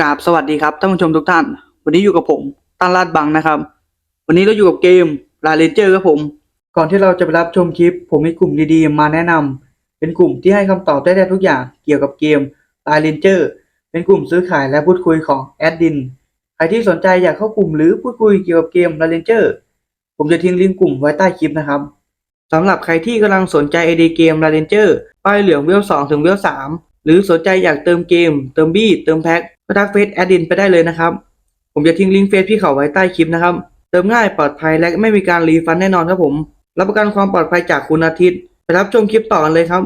กราบสวัสดีครับท่านผู้ชมทุกท่าน วันนี้อยู่กับผมตันลาดบังนะครับ วันนี้เราอยู่กับเกมลาเลนเจอร์ครับผม ก่อนที่เราจะไปรับชมคลิป ผมมีกลุ่มดีๆมาแนะนำเป็นกลุ่มที่ให้คำตอบได้แทบทุกอย่างเกี่ยวกับเกมลาเลนเจอร์เป็นกลุ่มซื้อขายและพูดคุยของแอดดินใครที่สนใจอยากเข้ากลุ่มหรือพูดคุยเกี่ยวกับเกมลาเลนเจอร์ผมจะทิ้งลิงก์กลุ่มไว้ใต้คลิปนะครับสำหรับใครที่กำลังสนใจไอเดียเกมลาเลนเจอร์ป้ายเหลืองเวล2ถึงเวล3หรือสนใจอยากเติมเกม เติมบี้ เติมแพ็ค ทักเฟซแอดดินไปได้เลยนะครับ ผมจะทิ้งลิงก์เฟซพี่เขาไว้ใต้คลิปนะครับ เติมง่ายปลอดภัยและไม่มีการรีฟันแน่นอนครับผม รับประกันความปลอดภัยจากคุณอาทิตย์ไปรับชมคลิปต่อกันเลยครับ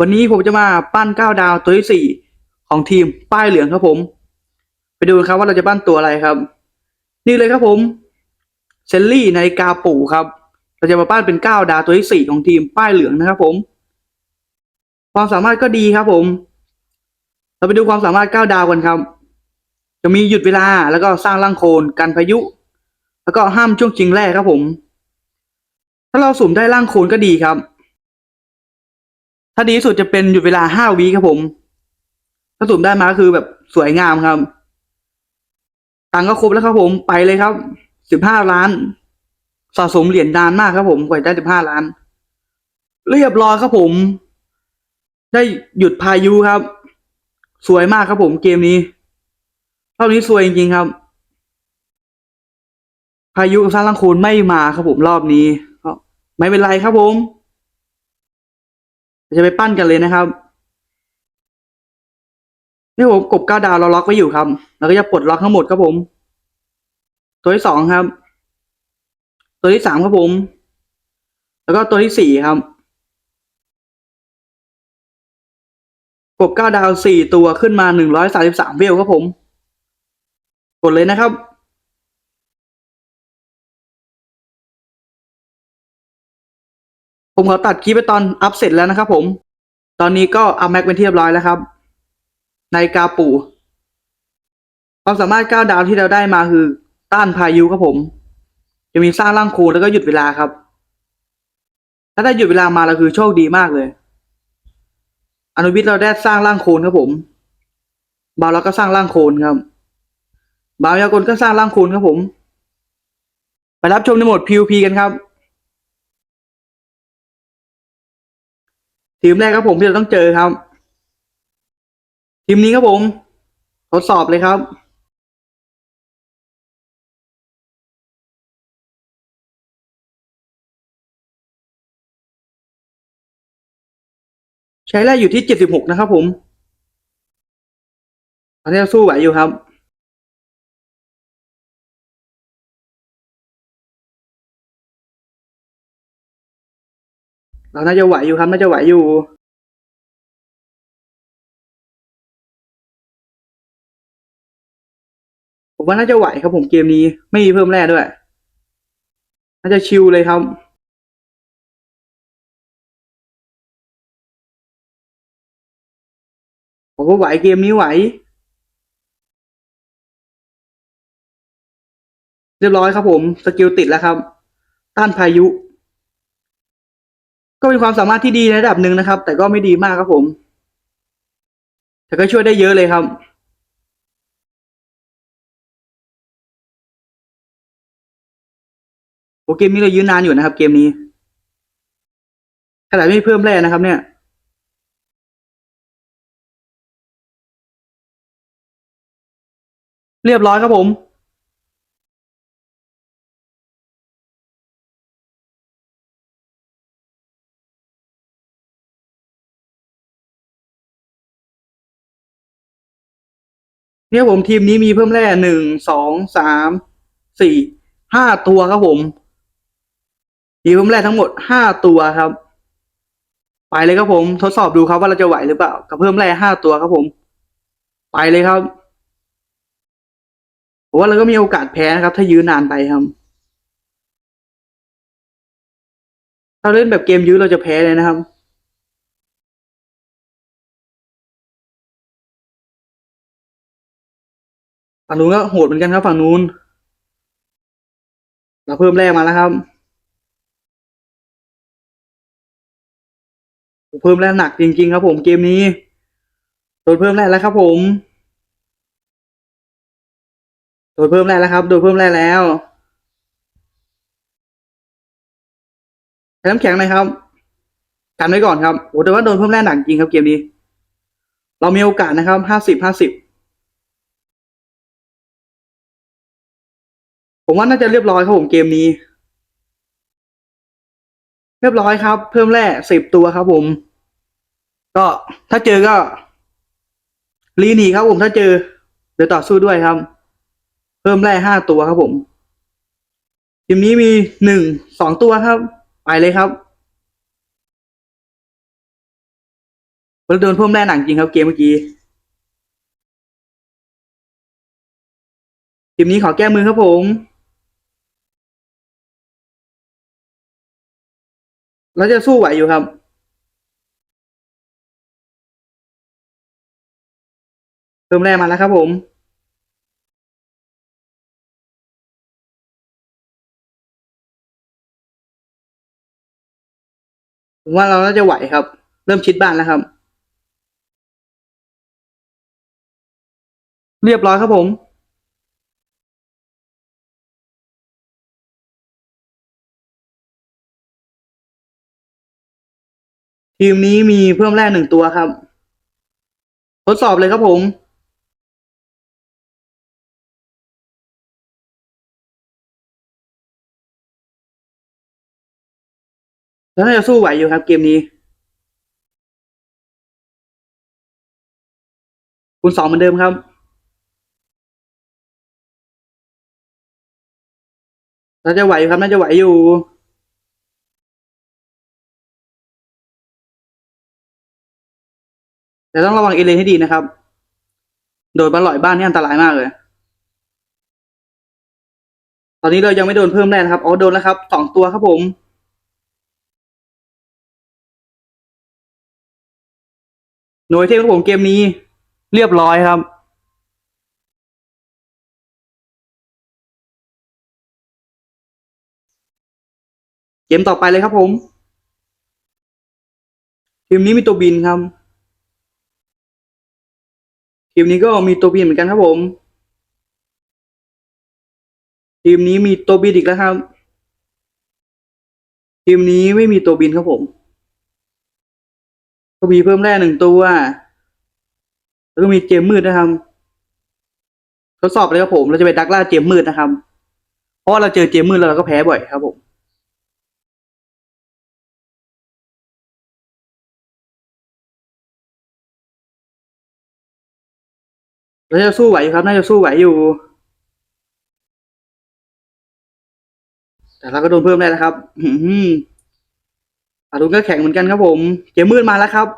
วันนี้ผมจะมาปั้นก้าดาวตัวที่สี่ของทีมป้ายเหลืองครับผม ไปดูครับว่าเราจะปั้นตัวอะไรครับ นี่เลยครับผมเซลลี่นาฬิกาปู่ครับ เราจะมาปั้นเป็นก้าดาวตัวที่สี่ของทีมป้ายเหลืองนะครับผม ความสามารถก็ดีครับผม เราไปดูความสามารถก้าดาวกันครับ จะมีหยุดเวลาแล้วก็สร้างร่างโคลนกันพายุ แล้วก็ห้ามช่วงชิงแรกครับผม ถ้าเราสุ่มได้ร่างโคลนก็ดีครับ ถ้าดีที่สุดจะเป็นหยุดเวลาห้าวิครับผม ถ้าสุ่มได้มาก็คือแบบสวยงามครับ ตังก็ครบแล้วครับผมไปเลยครับสิบห้าล้านสะสมเหรียญนานมากครับผมกว่าได้สิบห้าล้าน เรียบร้อยครับผม ได้หยุดพายุครับ สวยมากครับผมเกมนี้ รอบนี้สวยจริงๆครับ พายุกับสร้าลังโคนไม่มาครับผมรอบนี้ก็ไม่เป็นไรครับผม จะไปปั้นกันเลยนะครับนี่ผมกบก้าวดาวเราล็อกไว้อยู่ครับ แล้วก็จะปลดล็อกทั้งหมดครับผม ตัวที่สองครับ ตัวที่สามครับผม แล้วก็ตัวที่สี่ครับกบก้าวดาวสี่ตัวขึ้นมาหนึ่งร้อยสาสิบสามเวลครับผม ดเลยนะครับผมขอตัดคลิปไปตอนอัพเสร็จแล้วนะครับผม ตอนนี้ก็อัพแม็กเป็นที่เรียบร้อยแล้วครับ ในกาปูความสามารถก้าวดาวที่เราได้มาคือ ต้านพายุครับผม จะมีสร้างร่างโคลนแล้วก็หยุดเวลาครับ ถ้าได้หยุดเวลามาเราคือโชคดีมากเลย อนุวิทย์เราได้สร้างร่างโคลนครับผมบาเราก็สร้างร่างโคลนครับ บาวยากลก็สร้างร่างคลนครับผม ไปรับชมในโหมด PVP กันครับ ทีมแรกครับผมที่เราต้องเจอครับ ทีมนี้ครับผมทดสอบเลยครับใช้แรกอยู่ที่เจ็ดสิบหกนะครับผมตอนนี้เราสู้ไหวอยู่ครับ เราน่าจะไหวอยู่ครับ น่าจะไหวอยู่ผมว่าน่าจะไหวครับผมเกมนี้ไม่มีเพิ่มแร่ด้วย น่าจะชิลเลยครับ ผมว่าไหวเกมนี้ไหว เรียบร้อยครับผม สกิลติดแล้วครับ ต้านพายุ ก็เป็นความสามารถที่ดีในระดับหนึ่งนะครับ แต่ก็ไม่ดีมากครับผม แต่ก็ช่วยได้เยอะเลยครับ โอเกมนี้เรายืนนานอยู่นะครับ เกมนี้ขนาดไม่เพิ่มแร่นะครับ เนี่ยเรียบร้อยครับผม เนี่ยผมทีมนี้มีเพิ่มแร่หนึ่งสองสามสี่ห้าตัวครับผมมีเพิ่มแร่ทั้งหมดห้าตัวครับ ไปเลยครับผม ทดสอบดูครับว่าเราจะไหวหรือเปล่ากับเพิ่มแร่ห้าตัวครับผม ไปเลยครับผมว่าเราก็มีโอกาสแพ้นะครับ ถ้ายื้อนานไปครับ ถ้าเล่นแบบเกมยื้อเราจะแพ้เลยนะครับ ฝั่งนู้นก็โหดเหมือนกันครับฝั่งนู้น เราเพิ่มแร่มาแล้วครับ เพิ่มแร่หนักจริง ๆ ครับ ผมเกมนี้โดนเพิ่มแร่แล้วครับ ผมโดนเพิ่มแร่แล้วครับโดนเพิ่มแร่แล้วใช้น้ำแข็งหน่อยครับกันไว้ก่อนครับโอ้แต่ว่าโดนเพิ่มแร่หนักจริงครับเกมนี้ เรามีโอกาสนะครับห้าสิบห้าสิบ ผมว่าน่าจะเรียบร้อยครับผมเกมนี้ เรียบร้อยครับ เพิ่มแร่สิบตัวครับผม ก็ถ้าเจอก็รีหนีครับผมถ้าเจอเดี๋ยวต่อสู้ด้วยครับ เพิ่มแร่ห้าตัวครับผมทีมนี้มีหนึ่งสองตัวครับ ไปเลยครับเราโดนเพิ่มแร่หนักจริงครับเกมเมื่อกี้ทีมนี้ขอแก้มือครับผม เราจะสู้ไหวอยู่ครับเพิ่มแร่มาแล้วครับผม ผมว่าเราน่าจะไหวครับ เริ่มชิดบ้านแล้วครับ เรียบร้อยครับผม ทีมนี้มีเพิ่มแร่หนึ่งตัวครับ ทดสอบเลยครับผม แล้วน่าจะสู้ไหวอยู่ครับเกมนี้คูณสองเหมือนเดิมครับน่าจะไหวอยู่ครับน่าจะไหวอยู่ แต่ต้องระวังเอเลนให้ดีนะครับ โดนบอลลอยบ้านนี่อันตรายมากเลย ตอนนี้เรายังไม่โดนเพิ่มแน่นะครับอ๋อโดนแล้วครับสองตัวครับผม หน่วยเทพของผมเกมนี้ เรียบร้อยครับเกมต่อไปเลยครับผมทีมนี้มีตัวบินครับ ทีมนี้ก็มีตัวบินเหมือนกันครับผม ทีมนี้มีตัวบินอีกแล้วครับ ทีมนี้ไม่มีตัวบินครับผม ก็มีเพิ่มแร่หนึ่งตัวแล้วก็มีเจมมืดนะครับทดสอบเลยครับผม เราจะไปดักล่าเจมมืดนะครับ เพราะเราเจอเจมมืดแล้วเราก็แพ้บ่อยครับผม เราจะสู้ไหวครับ น่าจะสู้ไหวอยู่ แต่เราก็โดนเพิ่มได้แล้วครับ อืมอารุณก็แข็งเหมือนกันครับผมเจมมืดมาแล้วครับ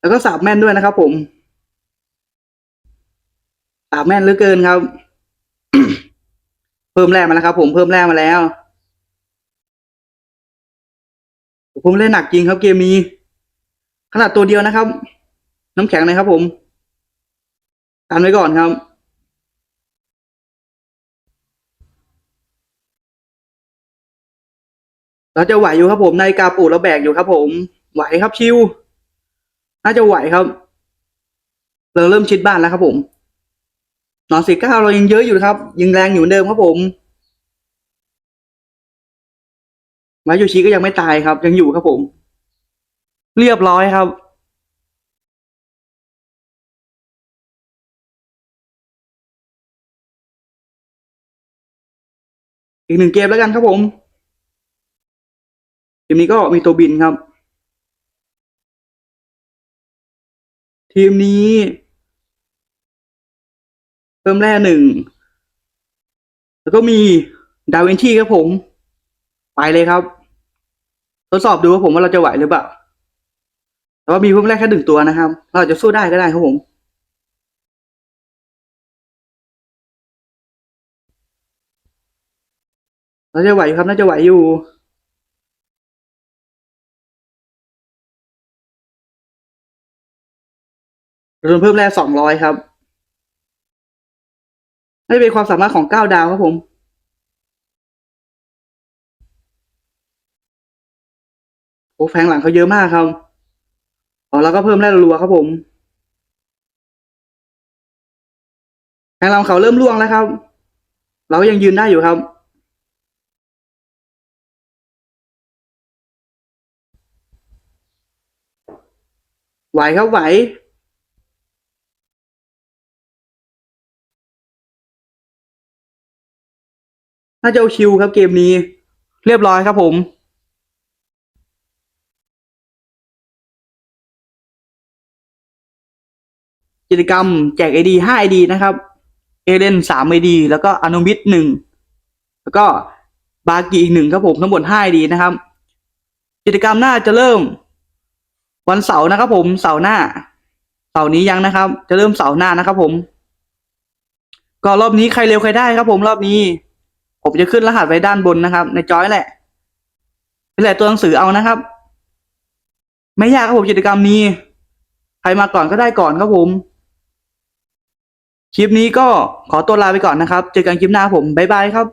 แล้วก็สาบแม่นด้วยนะครับ ผมสาบแม่นเหลือเกินครับ เพิ่มแร่มาแล้วครับ ผม เพิ่มแร่มาแล้ว ผมเล่นหนักจริงครับ เกมนี้ ขนาดตัวเดียวนะครับ น้ำแข็งเลยครับผม กันไว้ก่อนครับ เราจะไหวอยู่ครับผมในกาปูเราแบกอยู่ครับผม ไหวครับชิว น่าจะไหวครับ เราเริ่มชิดบ้านแล้วครับผมนอนสี่เก้าเรายังเยอะอยู่ครับ ยังแรงอยู่เหมือนเดิมครับผมมาโยชิก็ยังไม่ตายครับ ยังอยู่ครับผม เรียบร้อยครับ อีกหนึ่งเกมแล้วกันครับผมทีมนี้ก็มีตัวบินครับ ทีมนี้เพิ่มแร่หนึ่ง แล้วก็มีดาวินชีครับผม ไปเลยครับ ทดสอบดูว่าผมว่าเราจะไหวหรือเปล่าแต่ว่ามีเพิ่มแร่แค่หนึ่งตัวนะครับ เราจะสู้ได้ก็ได้ครับผม เราจะไหวอยู่ครับน่าจะไหวอยู่โดนเพิ่มแร่สองร้อยครับนี่เป็นความสามารถของเก้าดาวครับผมโอ้แฟงหลังเขาเยอะมากครับอ๋อแล้วก็เพิ่มแร่รัวครับผมแฟงหลังเขาเริ่มล่วงแล้วครับ เราก็ยังยืนได้อยู่ครับ ไหวครับไหว น่าจะเอาคิวครับเกมนี้ เรียบร้อยครับผมกิจกรรมแจก ID 5 ID นะครับ เอเลน3 ID แล้วก็อนุมิตหนึ่งแล้วก็บากิอีกหนึ่งครับผมทั้งหมด5 ID นะครับ กิจกรรมน้าจะเริ่ม วันเสาร์นะครับ ผมเสาร์หน้าเสาร์นี้ยังนะครับ จะเริ่มเสาร์หน้านะครับ ผม ก็รอบนี้ใครเร็วใครได้ครับ ผมรอบนี้ ผมจะขึ้นรหัสไว้ด้านบนนะครับ ในจอยแหละนี่แหละตัวหนังสือเอานะครับ ไม่ยากครับผมกิจกรรมนี้ ใครมาก่อนก็ได้ก่อนครับผม คลิปนี้ก็ขอตัวลาไปก่อนนะครับ เจอกันคลิปหน้าผมบ๊ายบายครับ